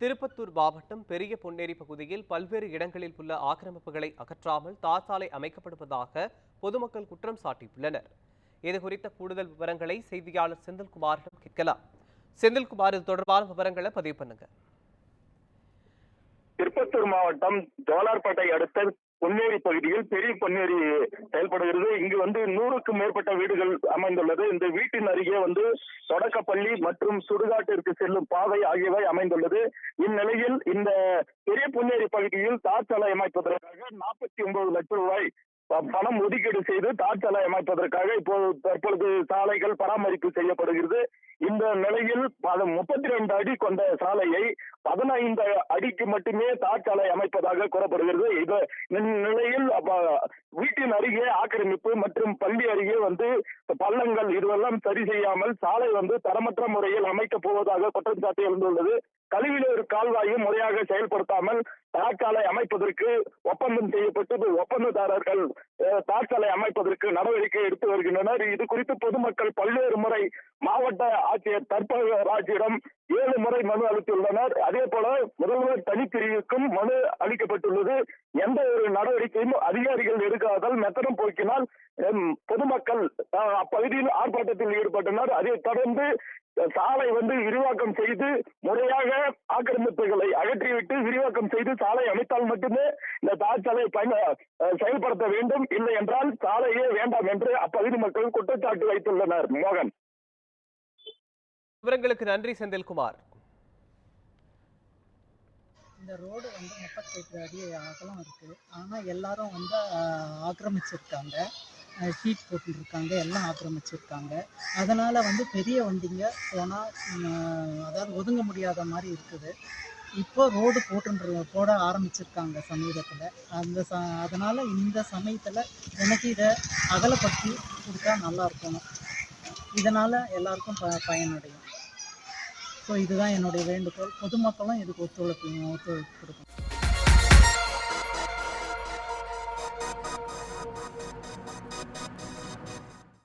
திருப்பத்தூர் மாவட்டம் பெரிய பொன்னேரி பகுதியில் பல்வேறு இடங்களில் உள்ள ஆக்கிரமிப்புகளை அகற்றாமல் தார் சாலை அமைக்கப்படுவதாக பொதுமக்கள் குற்றம் சாட்டியுள்ளனர். இது குறித்த கூடுதல் விவரங்களை செய்தியாளர் செந்தில்குமாரிடம் கேட்கலாம். செந்தில்குமார் இது தொடர்பான விவரங்களை பதிவு பண்ணுங்க. திருப்பத்தூர் மாவட்டம் ஜோலார்பேட்டை அடுத்த பொன்னேரி பகுதியில் பெரிய பொன்னேரி செயல்படுகிறது. இங்கு வந்து நூறுக்கும் மேற்பட்ட வீடுகள் அமைந்துள்ளது. இந்த வீட்டின் அருகே வந்து தொடக்கப்பள்ளி மற்றும் சுடுகாட்டிற்கு செல்லும் பாதை ஆகியவை அமைந்துள்ளது. இந்நிலையில் இந்த பெரிய பொன்னேரி பகுதியில் தார் சாலை அமைப்பதற்காக நாற்பத்தி ஒன்பது லட்சம் ரூபாய் பணம் ஒதுக்கீடு செய்து தார் சாலை அமைப்பதற்காக இப்போது தற்பொழுது சாலைகள் பராமரிப்பு செய்யப்படுகிறது. இந்த நிலையில் முப்பத்தி ரெண்டு அடி கொண்ட சாலையை பதினைந்து அடிக்கு மட்டுமே தார் சாலை அமைப்பதாக கூறப்படுகிறது. இது நிலையில் அப்ப வீட்டின் அருகே ஆக்கிரமிப்பு மற்றும் பள்ளி அருகே வந்து பள்ளங்கள் இதுவெல்லாம் சரி செய்யாமல் சாலை வந்து தரமற்ற முறையில் அமைக்கப் போவதாக குற்றம் சாட்டி எழுந்துள்ளது கழிவுநீர் கால்வாயும் முறையாக செயல்படுத்தாமல் தார்ச்சாலை அமைப்பதற்கு ஒப்பந்தம் செய்யப்பட்டு ஒப்பந்ததாரர்கள் அஹ், அமைப்பதற்கு நடவடிக்கை எடுத்து வருகின்றனர். இது குறித்து பொதுமக்கள் பல்வேறு முறை மாவட்ட ஆட்சியர் தற்பராஜிடம் ஏழு முறை மனு அளித்துள்ளனர். அதே போல முதல்வர் தனிப்பிரிவுக்கும் மனு அளிக்கப்பட்டுள்ளது. எந்த ஒரு நடவடிக்கையும் அதிகாரிகள் எடுக்காதால் மெத்தனம் போக்கினால் பொதுமக்கள் அப்பகுதியில் ஆர்ப்பாட்டத்தில் ஈடுபட்டனர். அதைத் தொடர்ந்து சாலை வந்து விரிவாக்கம் செய்து முறையாக ஆக்கிரமிப்புகளை அகற்றிவிட்டு விரிவாக்கம் செய்து சாலை அமைத்தால் மட்டுமே இந்த தார் சாலை பயன் செயல்படுத்த வேண்டும். இல்லை என்றால் சாலையே வேண்டாம் என்று அப்பகுதி மக்கள் குற்றச்சாட்டு வைத்துள்ளனர். மோகன். விவரங்களுக்கு நன்றி செந்தில்குமார். இந்த ரோடு வந்து முப்பத்தெட்டு அடி அகலம் இருக்குது ஆனால் எல்லாரும் வந்து ஆக்கிரமிச்சிருக்காங்க. ஷீட் போட்டுருக்காங்க எல்லாம் ஆக்கிரமிச்சிருக்காங்க. அதனால் வந்து பெரிய வண்டிங்க போனால் அதாவது ஒதுங்க முடியாத மாதிரி இருக்குது. இப்போ ரோடு போட்டுன்ற போட ஆரம்பிச்சிருக்காங்க சமீபத்தில். அந்த ச அதனால் இந்த சமயத்தில் எனக்கு இதை அகலப்படுத்தி கொடுத்தா நல்லா இருக்கணும் இதனால் எல்லாருக்கும் ப பயனடையும். ஸோ இதுதான் என்னுடைய வேண்டுகோள். பொதுமக்களும் இதுக்கு ஒத்துழைப்பு ஒத்துழைப்பு கொடுக்கணும்.